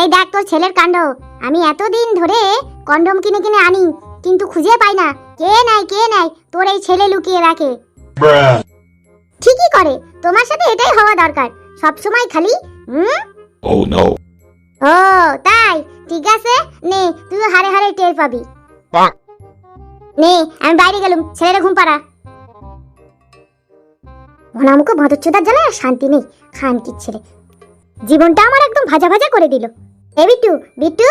এই দেখ তোর ছেলের কাণ্ড। আমি এতদিন ধরে কন্ডম কিনে কিনে আনি কিন্তু খুঁজে পাই না। কে নাই কে নাই তোর এই ছেলে লুকিয়ে রাখে। ঠিকই করে তোমার সাথে এটাই হওয়া দরকার। সব সময় খালি হুম? Oh no. ও তাই? ঠিক আছে নে তুই হারে হারে টের পাবি। নে আমি বাইরে গেলাম ছেলেরা ঘুম পাড়া। ভনামুখো ভদচ্ছুদার জ্বালায় আর শান্তি নেই খান কি ছেলে। জীবনটা আমার একদম ভাজা ভাজা করে দিল। এ বিট্টু বিট্টু?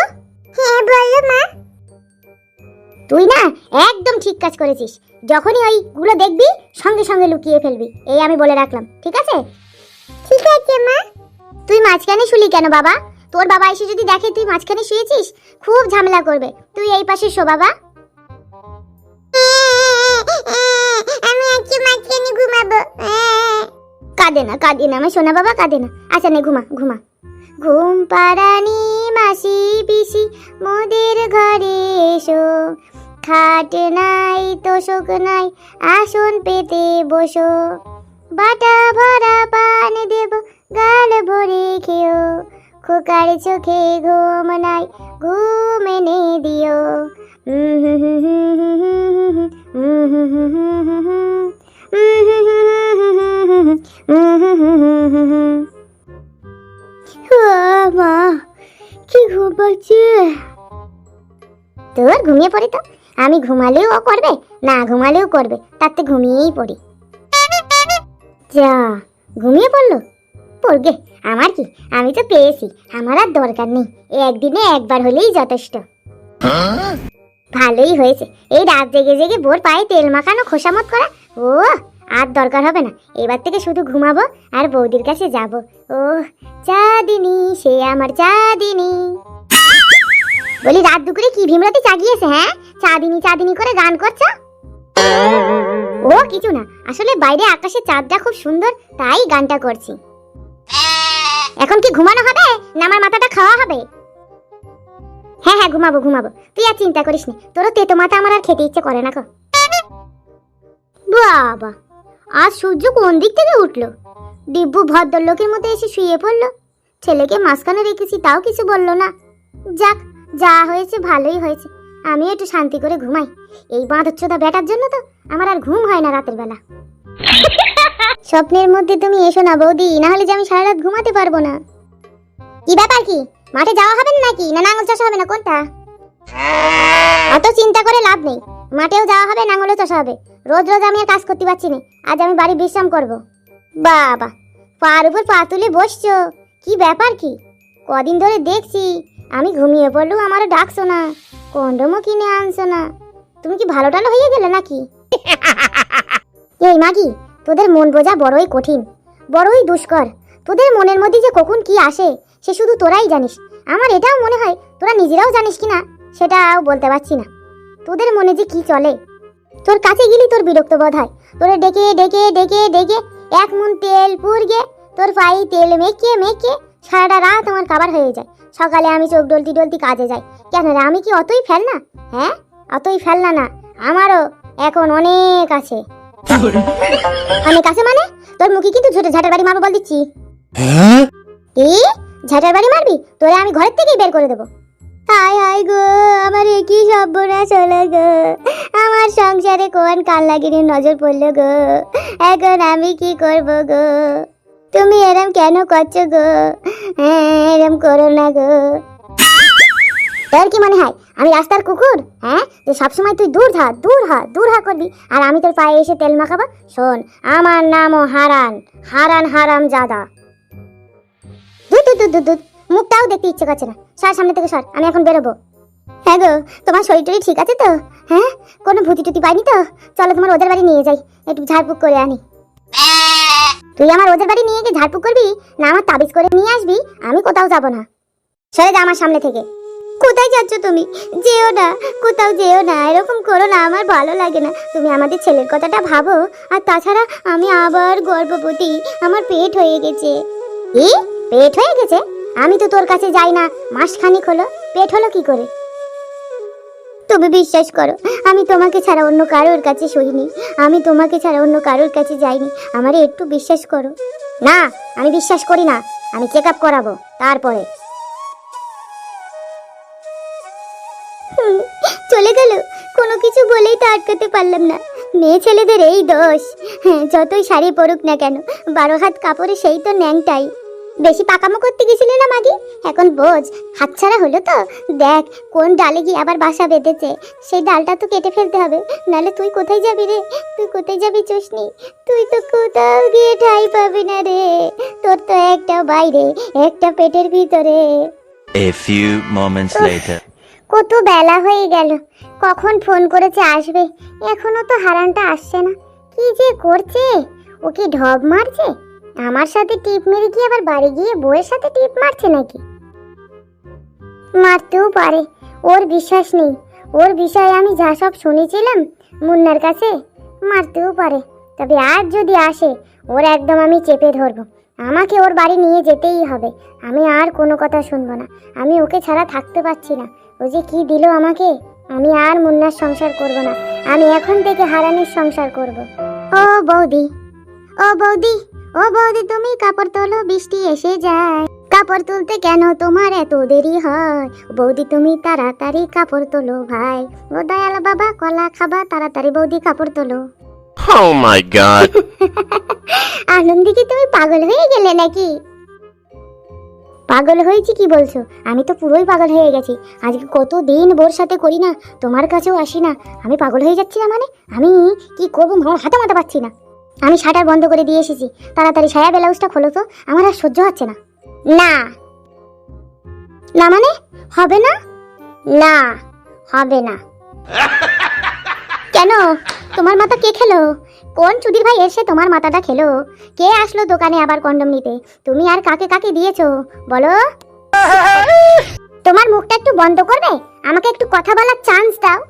হ্যাঁ বলল মা। তুই না একদম ঠিক কাজ করেছিস। যখনই ওইগুলো দেখবি সঙ্গে সঙ্গে লুকিয়ে ফেলবি। এই আমি বলে রাখলাম ঠিক আছে? ঠিক আছে মা। তুই মাঝখানে শুলি কেন বাবা? তোর বাবা এসে যদি দেখে তুই মাঝখানে শুয়েছিস খুব ঝামেলা করবে। তুই এই পাশে শো বাবা। আমি আজকে মাঝখানে ঘুমাবো। কাঁদে না কাঁদে না। আমার সোনা বাবা কাঁদে না। আচ্ছা নে ঘুমা ঘুমা। ঘুম পাড়ানি মাসি পিসি, মোদের ঘরে এসো। খাট নাই, তোষক নাই, আসন পেতে বসো। বাটা ভরা পান দেব, গাল ভরে খেও। খোকার চোখে ঘুম নাই, ঘুম এনে দিও। মা কি ঘুম পাচ্ছে তোর ঘুমিয়ে পড়ি তো। আমি ঘুমালেও ও করবে না ঘুমালেও করবে তাতে ঘুমিয়েই পড়ি। যা ঘুমিয়ে পড়ল? পড়বে আমার কি? আমি তো পেয়েছি আমার আর দরকার নেই একদিনে একবার হলেই যথেষ্ট। Huh? ভালোই হয়েছে এই রাত জেগে জেগে বোর পায়ে তেল মাখানো খোসামত করা ও আর দরকার হবে না। এবার থেকে শুধু ঘুমাবো আর বৌদির কাছে যাব। ও চাঁদিনী, সে আমার চাঁদিনী। বলি, রাত দুপুরে কি ভীমরাতে চাগিয়েছে হ্যাঁ? চাঁদিনী চাঁদিনী করে গান করছ? ও, কিছু না। আসলে বাইরে আকাশে চাঁদটা খুব সুন্দর, তাই গানটা করছি। এখন কি ঘুমানো হবে? না আমার মাথাটা খাওয়া হবে? হ্যাঁ হ্যাঁ ঘুমাবো ঘুমাবো। তুই আর চিন্তা করিস নি। তোরও তেতো মাথা আমার আর খেতে ইচ্ছে করে না কো বাবা। আজ সূর্য কোন দিক থেকে উঠল? দিব্যু ভদ্রলোকের মধ্যে এসে শুয়ে পড়ল। ছেলেকে মাঝখানে রেখেছি, তাও কিছু বলল না। যাক, যা হয়েছে ভালোই হয়েছে। আমি একটু শান্তি করে ঘুমাই। এই বাঁধচ্ছদা বেটার জন্য তো আমার আর ঘুম হয় না রাতের বেলা। স্বপ্নের মধ্যে তুমি এসো না বৌদি, না হলে যে আমি সারা রাত ঘুমাতে পারব না। কি ব্যাপার কি? মাঠে যাওয়া হবে না নাকি? না নাঙল চাষ হবে না কোনটা? অত চিন্তা করে লাভ নেই। মাঠেও যাওয়া হবে, নাঙলও চাষ হবে। রোজ রোজ আমি আর কাজ করতে পারছি না। আজ আমি বাড়ি বিশ্রাম করব। বাবা পার উপর পা তুলে বসছো। কি ব্যাপার কি? কদিন ধরে দেখছি আমি ঘুমিয়ে পড়লেও আমারও ডাকছো না কন্ডমও কিনে আনছো না। তুমি কি ভালো টালো হয়ে গেলে নাকি? এই মাগি তোদের মন বোঝা বড়ই কঠিন বড়ই দুষ্কর। তোদের মনের মধ্যে যে কখন কি আসে সে শুধু তোরাই জানিস। আমার এটাও মনে হয় তোরা নিজেরাও জানিস কি না সেটাও বলতে পারছি না। তোদের মনে যে কি চলে? তোর কাছে গেলি তোর বিরক্ত বোধ হয়। তোরে ডেকে ডেকে ডেকে ডেকে এক মুন তেল পুরগে তোর পায়ে তেল মেখে মেখে সারাটা রাত আমার কাবার হয়ে যায়। সকালে আমি চোখ ডলতি ডলতি কাজে যাই। কেন রে আমি কি অতই ফেল না হ্যাঁ? অতই ফেলনা না। না আমারও এখন অনেক আছে। অনেক আছে মানে? তোর মুখে কিন্তু ঝোটে ঝাঁটার বাড়ি মারবো বল দিচ্ছি? কি ঝাঁটার বাড়ি মারবি? তোরে আমি ঘরের থেকেই বের করে দেবো। গো, আমার একই সর্বনাশ হলো গো। আমার সংসারে কোন নজর পড়ল গো? এখন আমি কি করব গো? তুমি এরম কেন করছ গো? হ্যাঁ এরম করো না গো। তোর কি মনে হয়, আমি রাস্তার কুকুর? হ্যাঁ যে সবসময় তুই দূর থা দূর হা দূর হা করবি। আর আমি তোর পায়ে এসে তেল মাখাবো? শোন, আমার নামও হারান হারান হারাম জাদা দুধ দুধ দুধ দুধ। মুখটাও দেখতে ইচ্ছে করছে না। সর সামনে থেকে সর, আমি এখন বেরোবো। হ্যাঁ গো, তোমার শরীর ঠিক আছে তো? হ্যাঁ? কোনো ভূতি টুতি পাইনি তো? চলো তোমার ওদের বাড়ি নিয়ে যাই, একটু ঝাড়ফুঁক করে আনি। তুই আমার ওদের বাড়ি নিয়ে গিয়ে ঝাড়ফুঁক করবি? না, আমার তাবিজ করে নিয়ে আসবি, আমি কোথাও যাব না। সরে যা আমার সামনে থেকে। কোথায় যাচ্ছ তুমি? যেও না, কোথাও যেও না, এরকম করো না, আমার ভালো লাগে না। তুমি আমাদের ছেলের কথাটা ভাবো, আর তাছাড়া আমি আবার গর্ভবতী, আমার পেট হয়ে গেছে। কি? পেট হয়ে গেছে? আমি তো তোর কাছে যাই না। মাসখানিক হলো, পেট হলো কি করে? তুমি বিশ্বাস করো, আমি তোমাকে ছাড়া অন্য কারোর কাছে সইনি আমি তোমাকে ছাড়া অন্য কারোর কাছে যাইনি। আমারে একটু বিশ্বাস করো। না, আমি বিশ্বাস করি না। আমি চেক আপ করাবো, তারপরে। চলে গেল। কোনো কিছু বলেই তো আটকাতে পারলাম না। মেয়ে ছেলেদের এই দোষ। হ্যাঁ যতই শাড়ি পরুক না কেন, বারো হাত কাপড়ে সেই তো ন্যাংটাই। বেশি পাকামো করতে গেছিলে না মাগি? এখন বোঝ হাতছাড়া হলো তো। দেখ কোন ডালে গিয়ে আবার বাসা বেঁধেছে সেই ডালটা তো কেটে ফেলতে হবে। নাহলে তুই কোথায় যাবি রে? তুই কোথায় যাবি চুষনি? তুই তো কোথাও গিয়ে ঠাই পাবি না রে। তোর তো একটা বাইরে একটা পেটের ভিতরে। A few moments later. কত বেলা হয়ে গেল। কখন ফোন করেছে আসবে? এখনও তো হারানটা আসছে না। কি যে করছে? ও কি ঢব মারছে? আমার সাথে টিপ মেরে গিয়ে আবার বাড়ি গিয়ে বউয়ের সাথে টিপ মারছে নাকি? মারতেও পারে, ওর বিশ্বাস নেই। ওর বিষয়ে আমি যা সব শুনেছিলাম মুন্নার কাছে, মারতেও পারে। তবে আজ যদি আসে, ওর একদম আমি চেপে ধরবো। আমাকে ওর বাড়ি নিয়ে যেতেই হবে। আমি আর কোনো কথা শুনব না। আমি ওকে ছাড়া থাকতে পারছি না। ও যে কি দিল আমাকে, আমি আর মুন্নার সংসার করব না। আমি এখন থেকে হারানির সংসার করব। ও বৌদি ও বৌদি। ও বৌদি তুমি কাপড় তোলো বৃষ্টি এসে যায়। কাপড় তুলতে কেন তোমার এত দেরি হয়? বৌদি তুমি তাড়াতাড়ি কাপড় তোলো ভাই। ও দয়াল বাবা কলা খাবা তাড়াতাড়ি বৌদি কাপড় তোলো। Oh my god. আনন্দি কি তুমি পাগল হয়ে গেলে নাকি? পাগল হয়েছি কি বলছো? আমি তো পুরোই পাগল হয়ে গেছি। আজকে কত দিন বোর সাথে করি না তোমার কাছেও আসি না। আমি পাগল হয়ে যাচ্ছি না মানে? আমি কি করব? হাতে মাথা পাচ্ছি না। আমি শাটার বন্ধ করে দিয়ে এসেছি। তাড়াতাড়ি সায়া ব্লাউজটা খোলো তো, আমার আর সহ্য হচ্ছে না। না। না মানে? হবে না? না, হবে না। কেন? তোমার মাথা কে খেলো? কোন চুদির ভাই এসে তোমার মাথাটা খেলো? কে আসলো দোকানে আবার কন্ডম নিতে? তুমি আর কাকে কাকে দিয়েছ? বলো। তোমার মুখটা একটু বন্ধ করবে? আমাকে একটু কথা বলার চান্স দাও।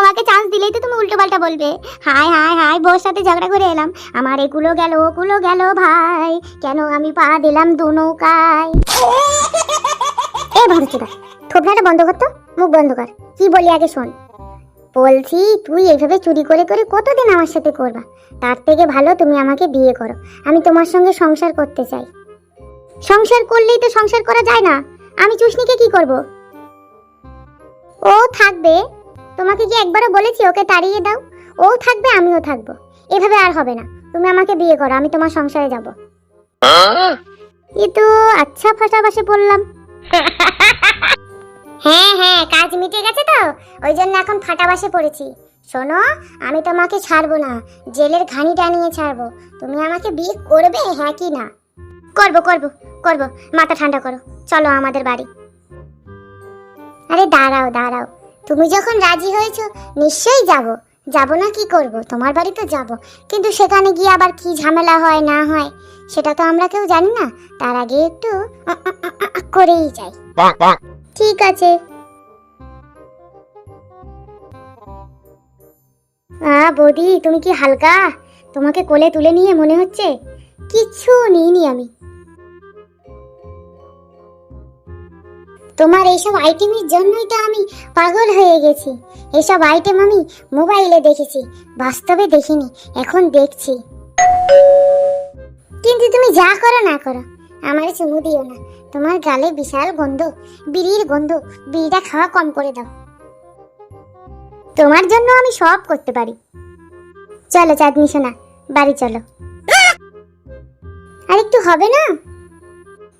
তোমাকে চান্স দিলেই তো তুমি উল্টো পাল্টা বলবে। হাই হাই হাই বউর সাথে ঝগড়া করে এলাম। আমার এগুলো গেল ওগুলো গেল ভাই। কেন আমি পা দিলাম দু নৌকায়? এ থোপনাটা বন্ধ কর তো, মুখ বন্ধ কর। কি বলি আগে শোন। বলছি, তুই এইভাবে চুরি করে করে কতদিন আমার সাথে করবা? তার থেকে ভালো তুমি আমাকে বিয়ে করো। আমি তোমার সঙ্গে সংসার করতে চাই। সংসার করলেই তো সংসার করা যায় না। আমি চুষনিকে কি করব? ও থাকবে। তোমাকে কি একবারও বলেছি ওকে তাড়িয়ে দাও। ও থাকবে আমিও থাকব। এভাবে আর হবে না। তুমি আমাকে বিয়ে করো আমি তোমার সংসারে যাব? এ তো আচ্ছা ফাঁসাবাসে পড়লাম। হ্যাঁ হ্যাঁ কাজ মিটে গেছে তো। ওই জন্য এখন ফাটাবাসে পড়েছি। শোনো আমি তোমাকে ছাড়বো না। জেলের ঘানিটা নিয়ে ছাড়বো। তুমি আমাকে বিয়ে করবে হ্যাঁ কি না? করব করব করব। মাথা ঠান্ডা করো। চলো আমাদের বাড়ি। আরে দাঁড়াও দাঁড়াও। তুমি যখন রাজি হয়েছো নিশ্চয়ই যাব। যাব না কি করব? তোমার বাড়ি তো যাব। কিন্তু সেখানে গিয়ে আবার কি ঝামেলা হয় না হয় সেটা তো আমরা কেউ জানি না। তার আগে একটু করেই যাই. ঠিক আছে। আ বৌদি তুমি কি হালকা? তোমাকে কোলে তুলে নিয়ে মনে হচ্ছে? কিচ্ছু নিইনি আমি। তোমার এইসব আইটেমের জন্যই তো আমি পাগল হয়ে গেছি। এসব আইটেম আমি মোবাইলে দেখেছি, বাস্তবে দেখিনি, এখন দেখছি। কিন্তু তুমি যা করো না করো, আমার চুমু দিও না। তোমার গালে বিশাল গন্ধ, বিড়ির গন্ধ, বিড়িটা খাওয়া কম করে দাও। তোমার জন্য আমি সব করতে পারি। চলো চাঁদনি সোনা, বাড়ি চলো। আর একটু হবে না?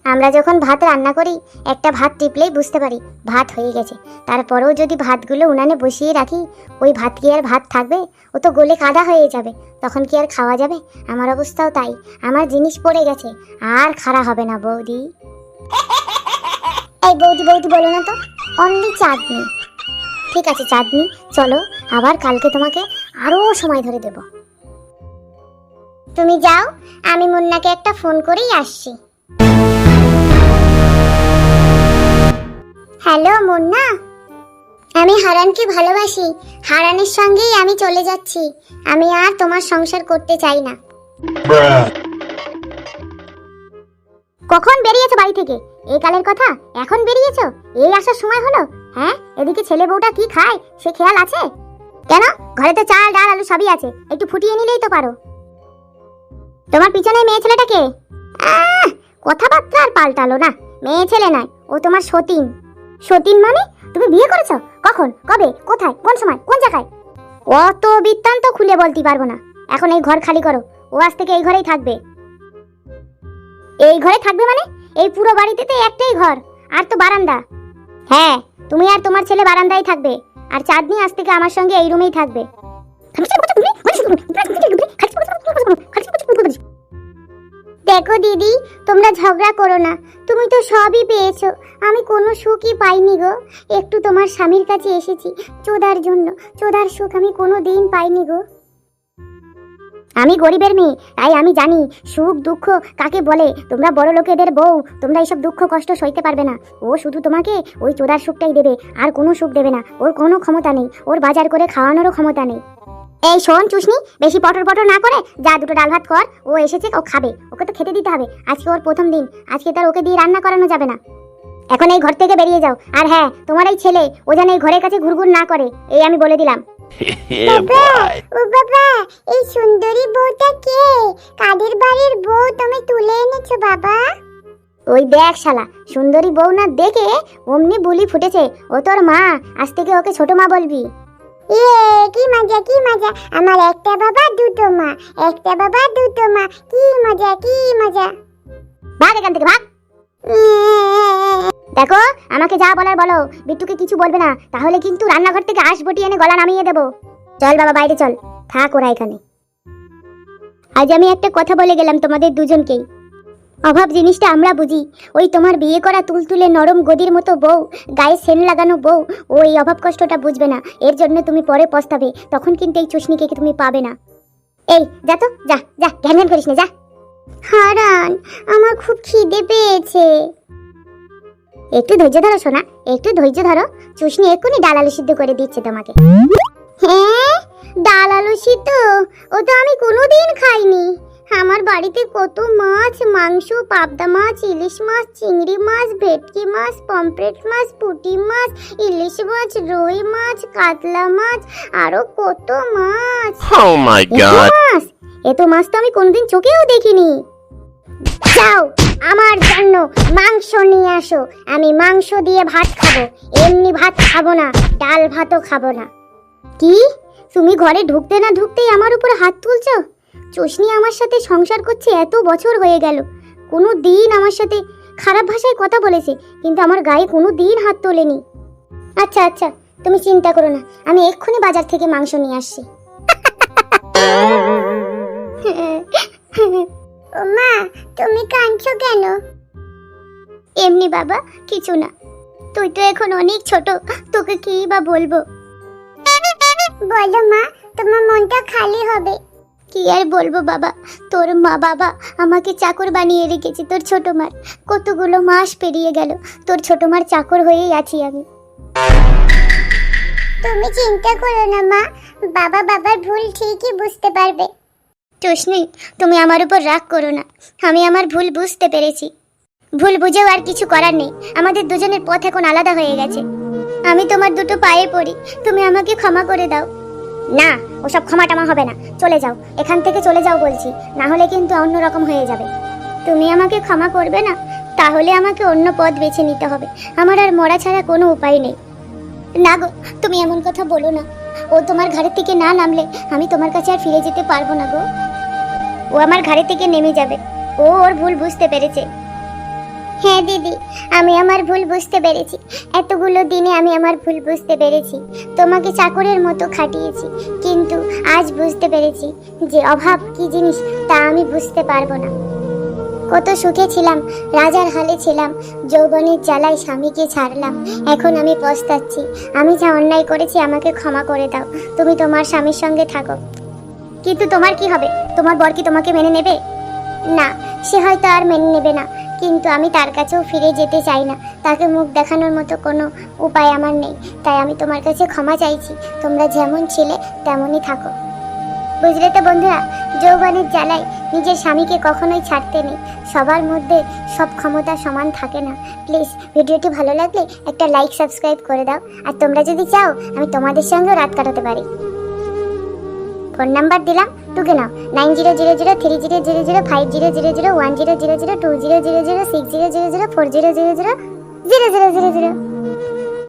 আমরা যখন ভাত রান্না করি, একটা ভাত টিপলেই বুঝতে পারি ভাত হয়ে গেছে। তারপরেও যদি ভাতগুলো উনানে বসিয়ে রাখি, ওই ভাত কি আর ভাত থাকবে? ও তো গলে কাদা হয়ে যাবে। তখন কি আর খাওয়া যাবে? আমার অবস্থাও তাই। আমার জিনিস পড়ে গেছে। আর খাড়া হবে না বৌদি। এই বৌদি বৌদি বলো না তো অনলি চাঁদনি। ঠিক আছে চাঁদনি, চলো, আবার কালকে তোমাকে আরও সময় ধরে দেব। তুমি যাও, আমি মুন্নাকে একটা ফোন করেই আসছি। হ্যালো, মুন্না। আমি হারানকে ভালোবাসি। হারানের সঙ্গেই আমি চলে যাচ্ছি। আমি আর তোমার সংসার করতে চাই না। কখন বেরিয়েছো বাড়ি থেকে? এই কালের কথা? এখন বেরিয়েছো? এই আসার সময় হলো? হ্যাঁ? এদিকে ছেলে বউটা কি খায়? সে খেয়াল আছে? কেন? ঘরে তো চাল, ডাল, আলু সবই আছে। একটু ফুটিয়ে নিলেই তো পারো। তোমার পিছনে মেয়ে ছেলেটাকে কথাবার্তা আর পাল্টালো না। মেয়ে ছেলে নয়, ও তোমার সতীন। সতীন মানে? তুমি বিয়ে করেছ? কখন? কবে? কোথায়? কোন সময়? কোন জায়গায়? অত বৃত্তান্ত খুলে বলতে পারব না। এখন এই ঘর খালি করো। ও আজ থেকে এই ঘরেই থাকবে। এই ঘরে থাকবে মানে? এই পুরো বাড়িতে তো একটাই ঘর, আর তো বারান্দা। হ্যাঁ তুমি আর তোমার ছেলে বারান্দায় থাকবে, আর চাঁদনি আজ থেকে আমার সঙ্গে এই রুমেই থাকবে। দেখো দিদি, তোমরা ঝগড়া করো না। তুমি তো সবই পেয়েছ। আমি কোনো সুখই পাইনি গো। একটু তোমার স্বামীর কাছে এসেছি চোদার জন্য। চোদার সুখ আমি কোনো দিন পাইনি গো। আমি গরিবের মেয়ে, তাই আমি জানি সুখ, দুঃখ কাকে বলে। তোমরা বড় লোকেদের বউ, তোমরা এইসব দুঃখ, কষ্ট সইতে পারবে না। ও শুধু তোমাকে ওই চোদার সুখটাই দেবে, আর কোনো সুখ দেবে না। ওর কোনো ক্ষমতা নেই। ওর বাজার করে খাওয়ানোরও ক্ষমতা নেই। এই শোন চুষনি বেশি পটর পটর না করে যা দুটো ডাল ভাত কর ও এসেছে ও খাবে ওকে তো খেতে দিতে হবে আজকে ওর প্রথম দিন আজকে তার ওকে দিয়ে রান্না করানো যাবে না। এখন এই ঘর থেকে বেরিয়ে যাও আর হ্যাঁ তোমার এই ছেলে ও যেন এই ঘরের কাছে ঘুরঘুর না করে এই আমি বলে দিলাম। yeah, ও বাবা এই সুন্দরী বউটা কে? কাদের বাড়ির বউ তুমি তুলে এনেছো বাবা? ওই দেখ শালা সুন্দরী বউ না দেখে অমনি বুলি ফুটেছে ও তোর মা আজ থেকে ওকে ছোট মা বলবি। ইয়ে কি মজা কি মজা। আমার একটা বাবা, দুটো মা। একটা বাবা, দুটো মা। কি মজা কি মজা। ভাগ এখান থেকে, ভাগ। দেখো, আমাকে যা বলার বলো। বিট্টুকে কিছু বলবে না। তাহলে কিন্তু রান্নাঘর থেকে আশ বটি এনে গলা নামিয়ে দেবো। চল বাবা, বাইরে চল। থাক ওরা এখানে। আজ আমি একটা কথা বলে গেলাম তোমাদের দুজনকেই। অভাব জিনিসটা আমরা বুঝি। ওই তোমার বিয়ে করা তুলতুলে নরম গদির মতো বউ, গায়ে সেন লাগানো বউ, ও এই অভাব কষ্টটা বুঝবে না। এর জন্য তুমি পরে পস্তাবে, তখন কিন্তু এই চুষনিকে তুমি পাবে না। এই, যা তো, যা যা, ঘ্যান ঘ্যান করিস না, যা। হারান, আমার খুব খিদে পেয়েছে। একটু ধৈর্য ধরো, সোনা, একটু ধৈর্য ধরো। চুষনি এক্ষুনি ডাল আলু সিদ্ধ করে দিচ্ছে তোমাকে। হ্যাঁ ডাল আলু সিদ্ধ? ও তো আমি কোনোদিন খাইনি। আমার বাড়িতে কত মাছ? মাংস পাবদা মাছ ইলিশ মাছ চিংড়ি মাছ ভেটকি মাছ পমফ্রেট মাছ পুঁটি মাছ ইলিশ মাছ রুই মাছ কাতলা মাছ আরও কত মাছ। My এত god. মাছ? এত মাছ তো আমি কোনদিন চোখেও দেখিনি। যাও আমার জন্য মাংস নিয়ে আসো। আমি মাংস দিয়ে ভাত খাব। এমনি ভাত খাব না ডাল ভাতও খাব না। কি? তুমি ঘরে ঢুকতে না ঢুকতেই আমার উপর হাত তুলছো? চোষনি আমার সাথে সংসার করছে এত বছর হয়ে গেল। কোনো দিন আমার সাথে খারাপ ভাষায় কথা বলেছে কিন্তু আমার গায়ে কোনো দিন হাত তোলেনি। আচ্ছা আচ্ছা তুমি চিন্তা করো না আমি এক্ষুনি বাজার থেকে মাংস নিয়ে আসছি। মা তুমি কাঁদছো কেন? এমনি বাবা কিছু না। তুই তো এখন অনেক ছোট তোকে কি বা বলব? বলো মা তোমার মনটা খালি হবে। কি আর বলব বাবা? তোর মা বাবা আমাকে চাকর বানিয়ে রেখেছে, তোর ছোট মার। কতগুলো মাস পেরিয়ে গেল, তোর ছোট মার চাকর হয়েই আছি আমি। তুমি চিন্তা করো না মা, বাবা বাবার ভুল ঠিকই বুঝতে পারবে। টুসনি তুমি আমার উপর রাগ করো না, আমি আমার ভুল বুঝতে পেরেছি। ভুল বুঝেও আর কিছু করার নেই, আমাদের দুজনের পথ এখন আলাদা হয়ে গেছে। আমি তোমার দুটো পায়ে পড়ি, তুমি আমাকে ক্ষমা করে দাও। না, ওসব ক্ষমা টমা হবে না। চলে যাও, এখান থেকে চলে যাও বলছি, না হলে কিন্তু অন্য রকম হয়ে যাবে। তুমি আমাকে ক্ষমা করবে না, তাহলে আমাকে অন্য পথ বেছে নিতে হবে। আমার আর মরা ছাড়া কোনো উপায় নেই। না গো, তুমি এমন কথা বলো না। ও তোমার ঘরের থেকে না নামলে আমি তোমার কাছে আর ফিরে যেতে পারব না গো। ও আমার ঘরে থেকে নেমে যাবে। ও ওর ভুল বুঝতে পেরেছে। হ্যাঁ দিদি, আমি আমার ভুল বুঝতে পেরেছি। এতগুলো দিনে আমি আমার ভুল বুঝতে পেরেছি। তোমাকে চাকরের মতো খাটিয়েছি, কিন্তু আজ বুঝতে পেরেছি যে অভাব কি জিনিস তা আমি বুঝতে পারব না। কত সুখে ছিলাম, রাজার হালে ছিলাম, যৌবনের জ্বালায় স্বামীকে ছাড়লাম। এখন আমি পস্তাচ্ছি। আমি যা অন্যায় করেছি আমাকে ক্ষমা করে দাও। তুমি তোমার স্বামীর সঙ্গে থাকো। কিন্তু তোমার কি হবে? তোমার বর কি তোমাকে মেনে নেবে? না, সে হয়তো আর মেনে নেবে না। কিন্তু আমি তার কাছেও ফিরে যেতে চাই না। তাকে মুখ দেখানোর মতো কোনো উপায় আমার নেই। তাই আমি তোমার কাছে ক্ষমা চাইছি। তোমরা যেমন ছিলে, তেমনই থাকো। বুঝলে তো বন্ধুরা, যৌবনের জ্বালায় নিজের স্বামীকে কখনোই ছাড়তে নেই। সবার মধ্যে সব ক্ষমতা সমান থাকে না। প্লিজ, ভিডিওটি ভালো লাগলে একটা লাইক, সাবস্ক্রাইব করে দাও। আর তোমরা যদি চাও, আমি তোমাদের সঙ্গেও রাত কাটাতে পারি। ফোন নাম্বার দিলাম টুকে নাও nine zero zero zero three zero zero zero five zero zero zero one zero zero zero two zero zero zero six zero zero zero four zero zero zero zero zero zero zero